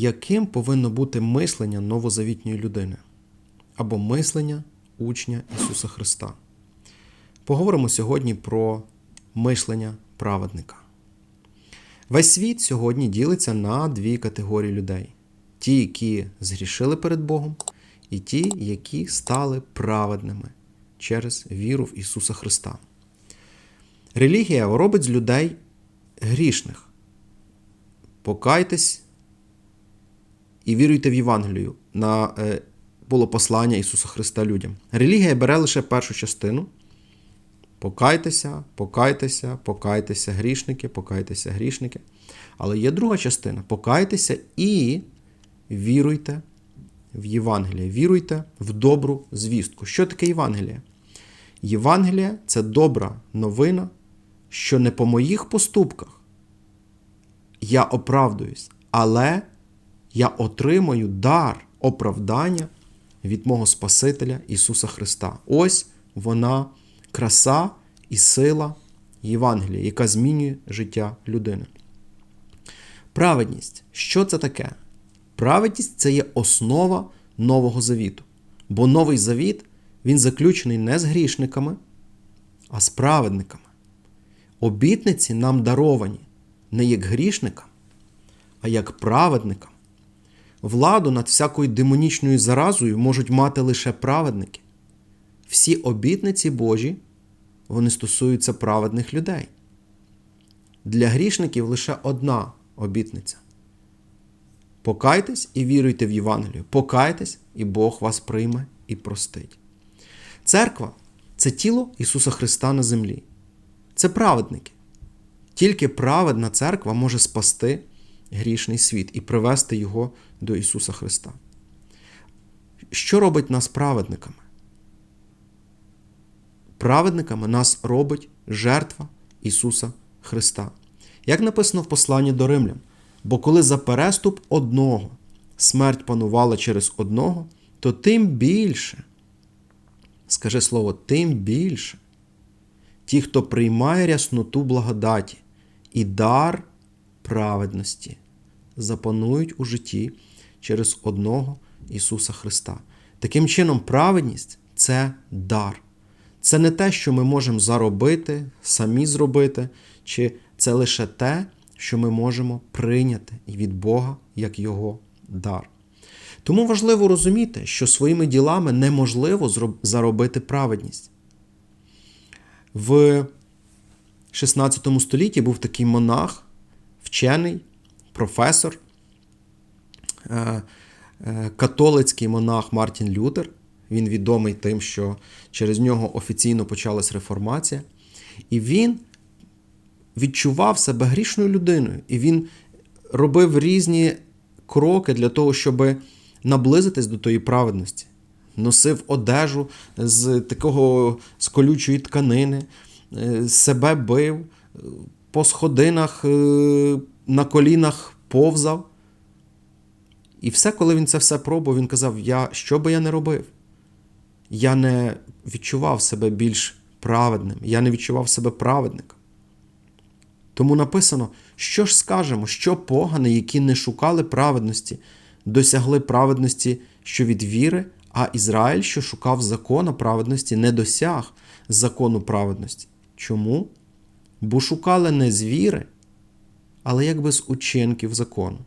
яким повинно бути мислення новозавітньої людини або мислення учня Ісуса Христа. Поговоримо сьогодні про мишлення праведника. Весь світ сьогодні ділиться на дві категорії людей: ті, які згрішили перед Богом, і ті, які стали праведними через віру в Ісуса Христа. Релігія робить з людей грішних. Покайтесь і віруйте в Євангелію на е, було послання Ісуса Христа людям. Релігія бере лише першу частину. Покайтеся, покайтеся, покайтеся, грішники, покайтеся, грішники. Але є друга частина: покайтеся і віруйте в Євангеліє, віруйте в добру звістку. Що таке Євангеліє? Євангеліє це добра новина, що не по моїх поступках я оправдуюсь, але я отримую дар оправдання від мого Спасителя Ісуса Христа. Ось вона краса і сила Євангелія, яка змінює життя людини. Праведність. Що це таке? Праведність це є основа Нового Завіту. Бо Новий Завіт він заключений не з грішниками, а з праведниками. Обітниці нам даровані не як грішникам, а як праведникам. Владу над всякою демонічною заразою можуть мати лише праведники. Всі обітниці Божі вони стосуються праведних людей. Для грішників лише одна обітниця. Покайтесь і віруйте в Євангелію. Покайтесь, і Бог вас прийме і простить. Церква це тіло Ісуса Христа на землі. Це праведники. Тільки праведна церква може спасти грішний світ і привести його до Ісуса Христа. Що робить нас праведниками? Праведниками нас робить жертва Ісуса Христа. Як написано в посланні до Римлян, бо коли за переступ одного смерть панувала через одного, то тим більше, скажи слово, тим більше, ті, хто приймає рясноту благодаті і дар праведності, запанують у житті через одного Ісуса Христа. Таким чином, праведність це дар. Це не те, що ми можемо заробити, самі зробити, чи це лише те, що ми можемо прийняти від Бога як Його дар. Тому важливо розуміти, що своїми ділами неможливо заробити праведність. В 16 столітті був такий монах, вчений, професор, е, е, католицький монах Мартін Лютер. Він відомий тим, що через нього офіційно почалась реформація. І він відчував себе грішною людиною. І він робив різні кроки для того, щоб наблизитись до тої праведності. Носив одежу з такого з колючої тканини, е, себе бив, по сходинах на колінах повзав. І все, коли він це все пробував, він казав: я, що би я не робив? Я не відчував себе більш праведним, я не відчував себе праведником. Тому написано, що ж скажемо, що погани, які не шукали праведності, досягли праведності, що від віри, а Ізраїль, що шукав закона праведності, не досяг закону праведності. Чому? Бо шукали не з віри, але якби з учинків закону.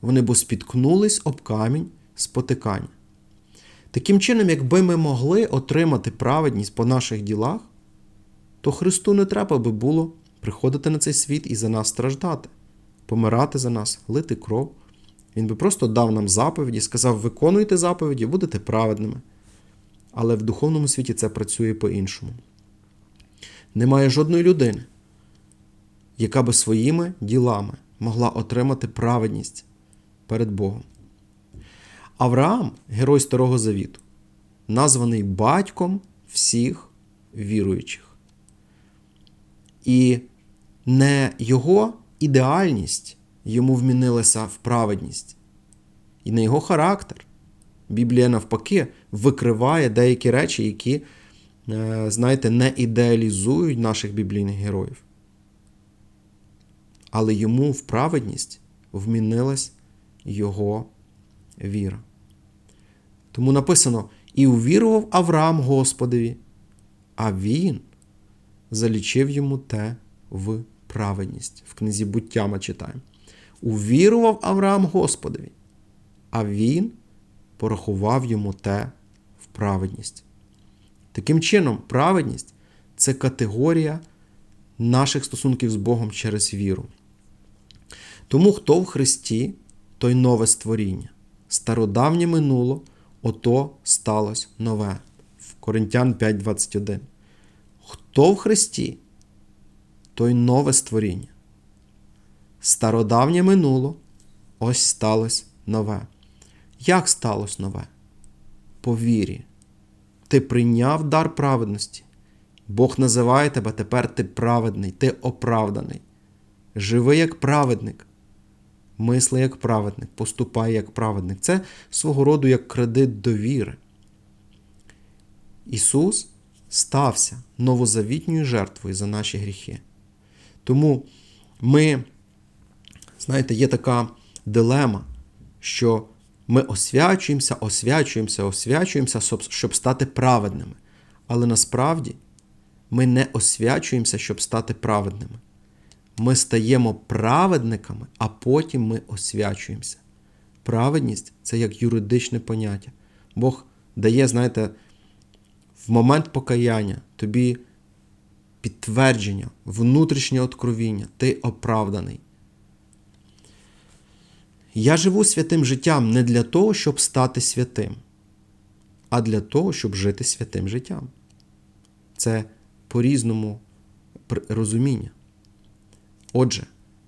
Вони бо спіткнулись об камінь спотикання. Таким чином, якби ми могли отримати праведність по наших ділах, то Христу не треба би було приходити на цей світ і за нас страждати, помирати за нас, лити кров. Він би просто дав нам заповіді, сказав: виконуйте заповіді, будете праведними. Але в духовному світі це працює по-іншому. Немає жодної людини, яка би своїми ділами могла отримати праведність перед Богом. Авраам, герой Старого Завіту, названий батьком всіх віруючих. І не його ідеальність йому вмінилася в праведність, і не його характер. Біблія, навпаки, викриває деякі речі, які, е, знаєте, не ідеалізують наших біблійних героїв. Але йому в праведність вмінилась його віра. Тому написано: і увірував Авраам Господові, а він залічив йому те в праведність. В книзі буття ми читаємо. Увірував Авраам Господові, а він порахував йому те в праведність. Таким чином, праведність це категорія наших стосунків з Богом через віру. Тому хто в Христі, той нове створіння. Стародавнє минуло, ото сталося нове. В Коринтян 5:21. Хто в Христі, той нове створіння. Стародавнє минуло, ось сталося нове. Як сталося нове? По вірі. Ти прийняв дар праведності. Бог називає тебе тепер ти праведний, ти оправданий. Живи як праведник, мисли як праведник, поступай як праведник. Це свого роду як кредит довіри. Ісус стався новозавітньою жертвою за наші гріхи. Тому ми, знаєте, є така дилема, що ми освячуємося, освячуємося, освячуємося, щоб стати праведними. Але насправді ми не освячуємося, щоб стати праведними. Ми стаємо праведниками, а потім ми освячуємося. Праведність це як юридичне поняття. Бог дає, знаєте, в момент покаяння тобі підтвердження, внутрішнє откровіння, ти оправданий. Я живу святим життям не для того, щоб стати святим, а для того, щоб жити святим життям. Це по-різному розуміння. Отже,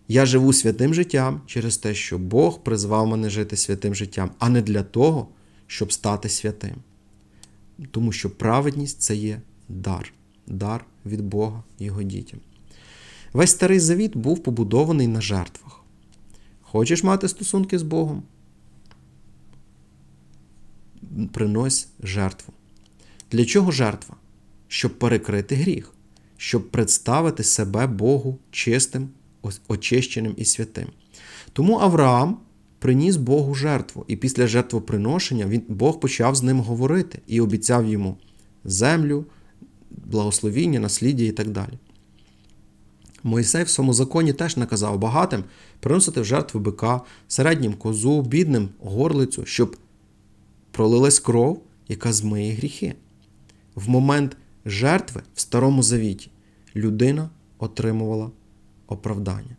я живу святим життям через те, що Бог призвав мене жити святим життям, а не для того, щоб стати святим. Тому що праведність це є дар, дар від Бога Його дітям. Весь старий завіт був побудований на жертвах. Хочеш мати стосунки з Богом? Принось жертву. Для чого жертва? Щоб перекрити гріх, щоб представити себе Богу чистим, очищеним і святим. Тому Авраам приніс Богу жертву, і після жертвоприношення він, Бог почав з ним говорити і обіцяв йому землю, благословіння, насліддя і так далі. Мойсей в своєму законі теж наказав багатим приносити в жертву бика, середнім козу, бідним горлицю, щоб пролилась кров, яка змиє гріхи. В момент жертви в Старому Завіті людина отримувала оправдання.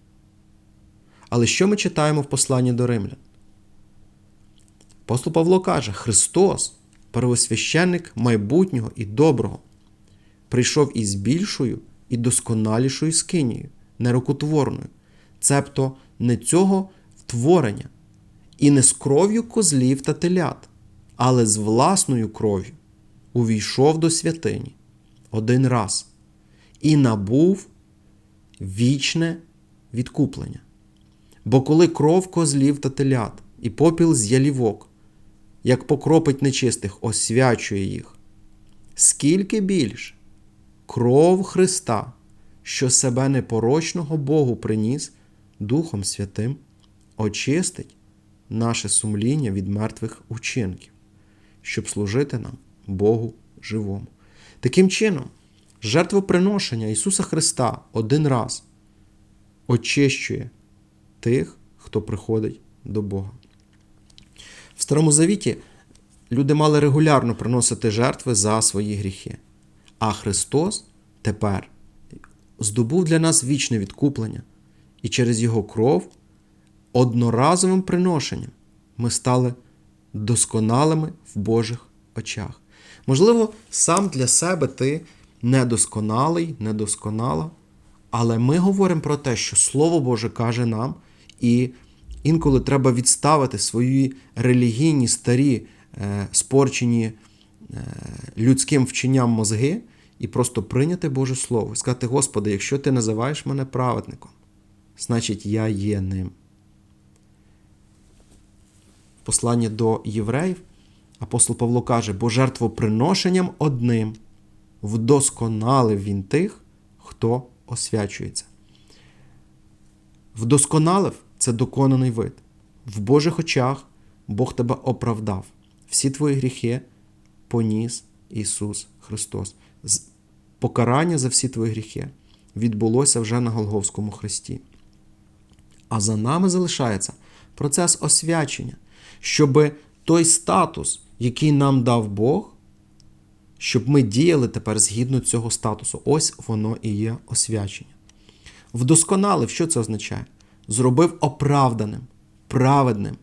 Але що ми читаємо в посланні до римлян? Апостол Павло каже: Христос, первосвященник майбутнього і доброго, прийшов із більшою і досконалішою скинією, нерукотворною, цебто не цього творення, і не з кров'ю козлів та телят, але з власною кров'ю увійшов до святині один раз і набув вічне відкуплення. Бо коли кров козлів та телят і попіл з ялівок, як покропить нечистих, освячує їх, скільки більше кров Христа, що себе непорочного Богу приніс Духом Святим, очистить наше сумління від мертвих учинків, щоб служити нам Богу живому. Таким чином, жертвоприношення Ісуса Христа один раз очищує тих, хто приходить до Бога. В Старому Завіті люди мали регулярно приносити жертви за свої гріхи. А Христос тепер здобув для нас вічне відкуплення, і через Його кров одноразовим приношенням ми стали досконалими в Божих очах. Можливо, сам для себе ти недосконалий, недосконала, але ми говоримо про те, що Слово Боже каже нам, і інколи треба відставити свої релігійні старі е, спорчені е, людським вченням мозги і просто прийняти Боже Слово і сказати, Господи, якщо ти називаєш мене праведником, значить я є ним. Послання до євреїв апостол Павло каже, бо жертвоприношенням одним вдосконалив він тих, хто освячується. Вдосконалив це доконаний вид. в Божих очах Бог тебе оправдав. Всі твої гріхи поніс Ісус Христос. Покарання за всі твої гріхи відбулося вже на Голговському хресті. А за нами залишається процес освячення, щоб той статус, який нам дав Бог, щоб ми діяли тепер згідно цього статусу. Ось воно і є освячення. Вдосконалив, що це означає? Зробив оправданим, праведним,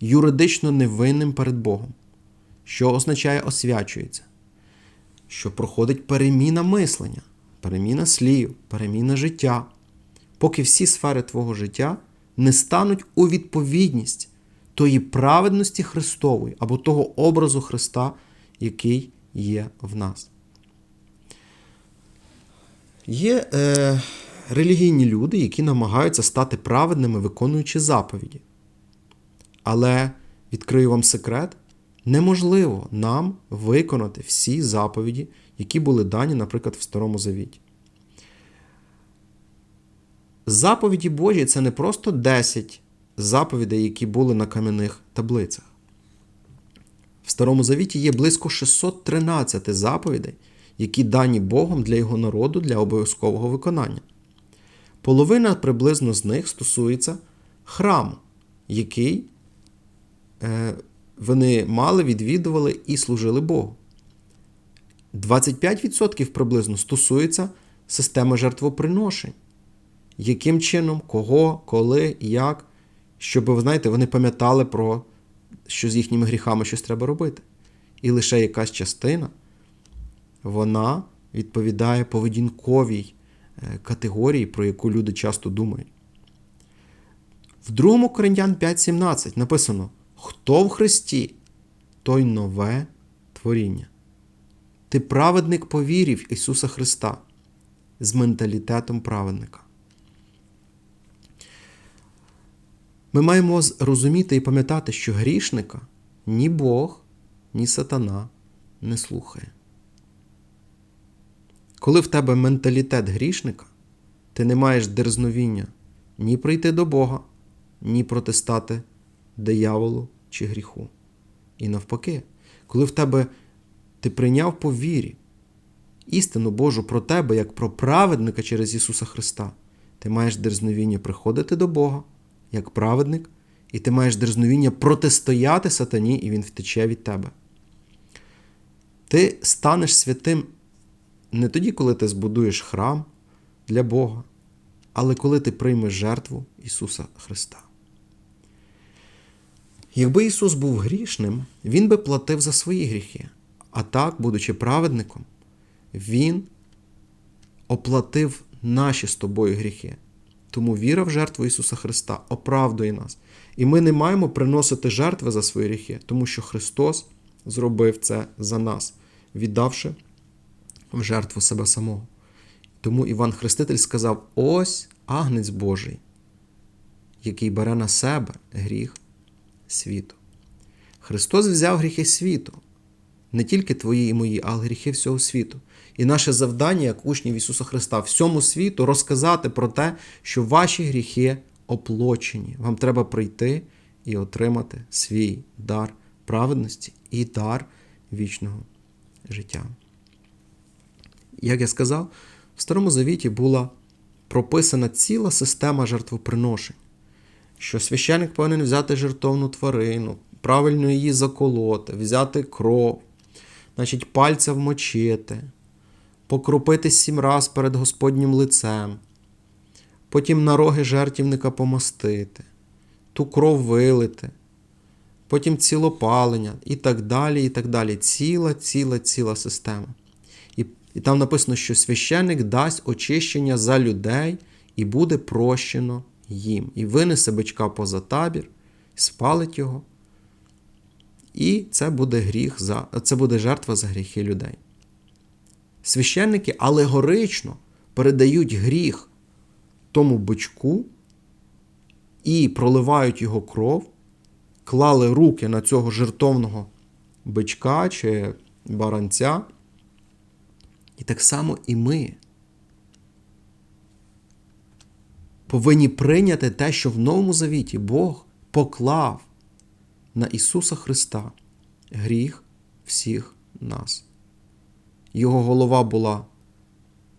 юридично невинним перед Богом. Що означає освячується? Що проходить переміна мислення, переміна слів, переміна життя, поки всі сфери твого життя не стануть у відповідність тої праведності Христової або того образу Христа, який є в нас. Є е, релігійні люди, які намагаються стати праведними, виконуючи заповіді. Але відкрию вам секрет: неможливо нам виконати всі заповіді, які були дані, наприклад, в Старому Завіті. Заповіді Божі це не просто 10 заповідей, які були на кам'яних таблицях. В Старому Завіті є близько 613 заповідей, які дані Богом для його народу для обов'язкового виконання. Половина приблизно з них стосується храму, який е, вони мали, відвідували і служили Богу. 25% приблизно стосується системи жертвоприношень. Яким чином, кого, коли, як, щоб, ви знаєте, вони пам'ятали про що з їхніми гріхами щось треба робити. І лише якась частина вона відповідає поведінковій е, категорії, про яку люди часто думають. В 2 Коринтян 5:17 написано: Хто в Христі, той нове творіння. Ти праведник по вірі в Ісуса Христа з менталітетом праведника. Ми маємо розуміти і пам'ятати, що грішника ні Бог, ні сатана не слухає. Коли в тебе менталітет грішника, ти не маєш дерзновіння ні прийти до Бога, ні протистати дияволу чи гріху. І навпаки, коли в тебе ти прийняв по вірі істину Божу про тебе як про праведника через Ісуса Христа, ти маєш дерзновіння приходити до Бога як праведник, і ти маєш дерзновіння протистояти сатані, і він втече від тебе. Ти станеш святим не тоді, коли ти збудуєш храм для Бога, але коли ти приймеш жертву Ісуса Христа. Якби Ісус був грішним, Він би платив за свої гріхи. А так, будучи праведником, Він оплатив наші з тобою гріхи. Тому віра в жертву Ісуса Христа оправдує нас. І ми не маємо приносити жертви за свої гріхи, тому що Христос зробив це за нас, віддавши в жертву себе самого. Тому Іван Хреститель сказав: ось агнець Божий, який бере на себе гріх світу. Христос взяв гріхи світу, не тільки твої і мої, але гріхи всього світу. І наше завдання, як учнів Ісуса Христа, всьому світу розказати про те, що ваші гріхи оплочені. Вам треба прийти і отримати свій дар праведності і дар вічного життя. Як я сказав, в Старому Завіті була прописана ціла система жертвоприношень, що священник повинен взяти жертовну тварину, правильно її заколоти, взяти кров, значить, пальця вмочити покропити сім раз перед Господнім лицем, потім на роги жертівника помастити, ту кров вилити, потім цілопалення і так далі. і так далі. Ціла, ціла, ціла система. І, і там написано, що священник дасть очищення за людей і буде прощено їм. І винесе бичка поза табір, спалить його. І це буде гріх за, це буде жертва за гріхи людей. Священники алегорично передають гріх тому бичку і проливають його кров, клали руки на цього жертовного бичка чи баранця. І так само і ми повинні прийняти те, що в Новому Завіті Бог поклав на Ісуса Христа гріх всіх нас. Його голова була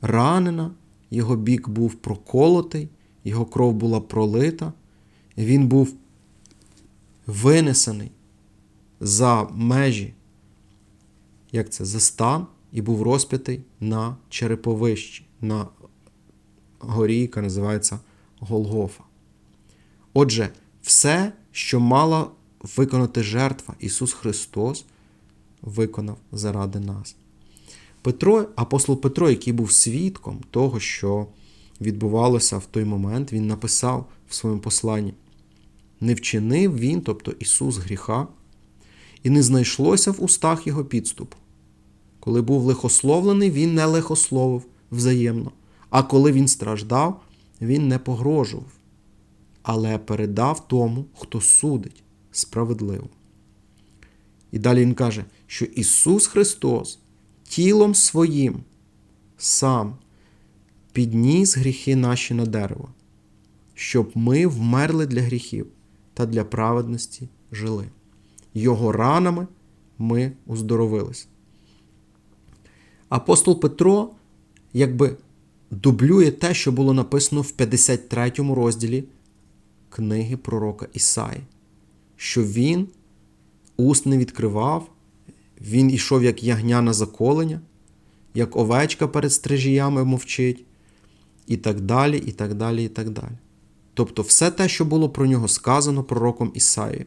ранена, його бік був проколотий, його кров була пролита, він був винесений за межі, як це, за стан, і був розп'ятий на череповищі, на горі, яка називається Голгофа. Отже, все, що мала виконати жертва, Ісус Христос виконав заради нас. Петро, апостол Петро, який був свідком того, що відбувалося в той момент, він написав в своєму посланні: не вчинив він, тобто Ісус гріха, і не знайшлося в устах Його підступу. Коли був лихословлений, він не лихословив взаємно, а коли він страждав, він не погрожував, але передав тому, хто судить справедливо. І далі він каже, що Ісус Христос тілом своїм сам підніс гріхи наші на дерево, щоб ми вмерли для гріхів та для праведності жили. Його ранами ми уздоровилися. Апостол Петро якби дублює те, що було написано в 53 розділі книги пророка Ісаї, що він уст не відкривав, він ішов як ягня на заколення, як овечка перед стрижіями мовчить, і так далі, і так далі, і так далі. Тобто, все те, що було про нього сказано пророком Ісаєю,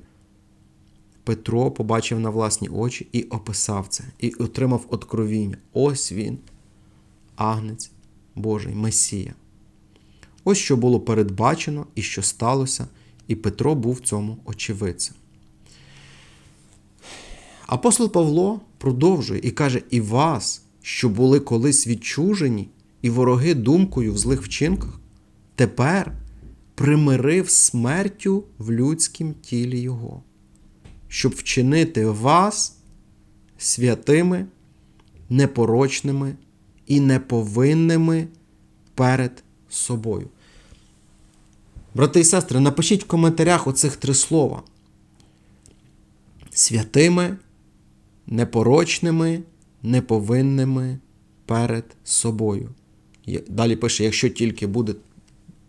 Петро побачив на власні очі і описав це, і отримав откровіння. Ось він, агнець Божий, Месія. Ось що було передбачено і що сталося, і Петро був в цьому очевидцем. Апостол Павло продовжує і каже: І вас, що були колись відчужені, і вороги думкою в злих вчинках, тепер примирив смертю в людськім тілі Його, щоб вчинити вас святими, непорочними і неповинними перед собою. Брати і сестри, напишіть в коментарях оцих три слова. Святими, непорочними, неповинними перед собою. Далі пише: якщо тільки буде,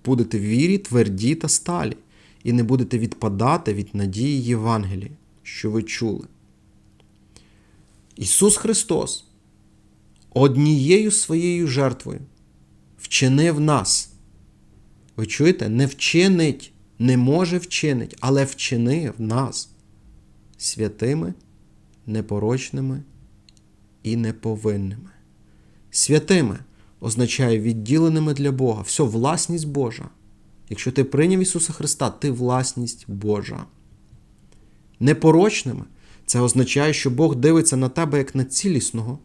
будете в вірі, тверді та сталі, і не будете відпадати від надії Євангелії, що ви чули. Ісус Христос однією своєю жертвою вчинив нас. Ви чуєте? Не вчинить, не може вчинить, але вчинив нас святими, непорочними і неповинними. Святими означає відділеними для Бога. Все, власність Божа. Якщо ти прийняв Ісуса Христа, ти власність Божа. Непорочними це означає, що Бог дивиться на тебе як на цілісного,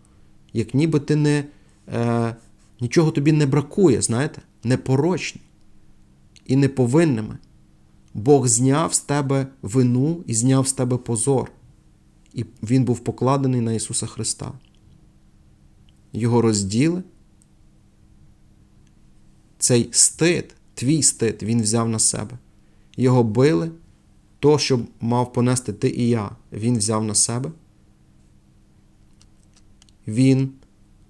як ніби ти не, е, нічого тобі не бракує, знаєте, непорочні і неповинними. Бог зняв з тебе вину і зняв з тебе позор. І Він був покладений на Ісуса Христа. Його розділи. Цей стид, твій стид, Він взяв на себе. Його били, то, що мав понести ти і я, Він взяв на себе. Він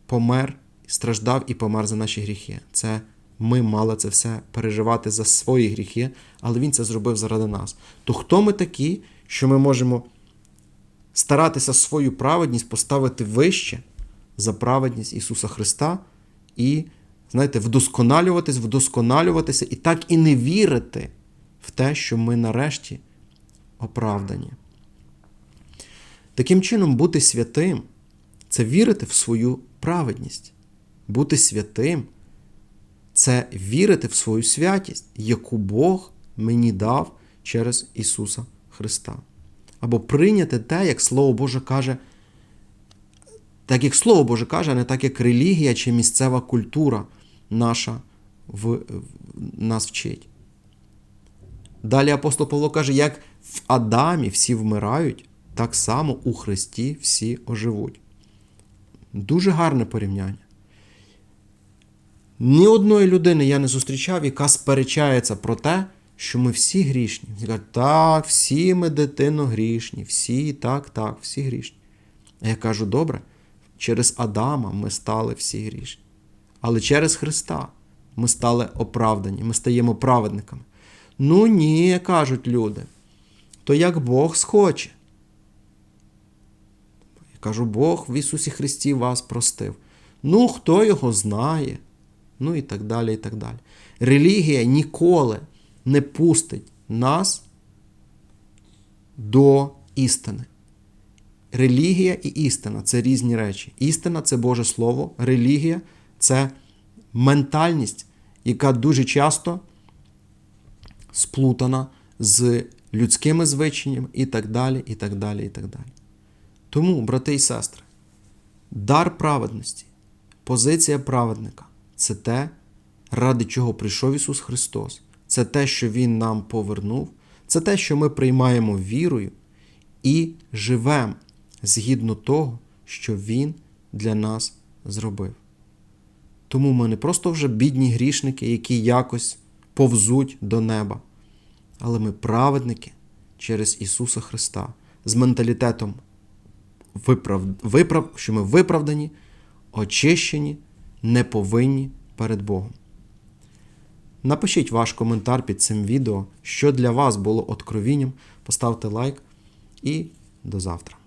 помер, страждав і помер за наші гріхи. Це ми мали це все переживати за свої гріхи, але Він це зробив заради нас. То хто ми такі, що ми можемо старатися свою праведність поставити вище за праведність Ісуса Христа і, знаєте, вдосконалюватись, вдосконалюватися і так і не вірити в те, що ми нарешті оправдані. Таким чином, бути святим це вірити в свою праведність. Бути святим це вірити в свою святість, яку Бог мені дав через Ісуса Христа. Або прийняти те, як Слово Боже каже, так як Слово Боже каже, а не так, як релігія чи місцева культура наша в, в нас вчить. Далі апостол Павло каже, як в Адамі всі вмирають, так само у Христі всі оживуть. Дуже гарне порівняння. Ні одної людини я не зустрічав, яка сперечається про те, що ми всі грішні. Каже, так, всі ми дитино грішні, всі, так, так, всі грішні. А я кажу, добре, через Адама ми стали всі грішні. Але через Христа ми стали оправдані, ми стаємо праведниками. Ну ні, кажуть люди. То як Бог схоче. Я кажу, Бог в Ісусі Христі вас простив. Ну, хто його знає? Ну і так далі, і так далі. Релігія ніколи не пустить нас до істини. Релігія і істина це різні речі. Істина це Боже Слово, релігія це ментальність, яка дуже часто сплутана з людськими звичаями і так далі, і так далі, і так далі. Тому, брати і сестри, дар праведності, позиція праведника це те, ради чого прийшов Ісус Христос, це те, що Він нам повернув, це те, що ми приймаємо вірою і живемо згідно того, що Він для нас зробив. Тому ми не просто вже бідні грішники, які якось повзуть до неба, але ми праведники через Ісуса Христа з менталітетом, виправ... Виправ... що ми виправдані, очищені, неповинні перед Богом. Напишіть ваш коментар під цим відео, що для вас було откровінням. Поставте лайк і до завтра.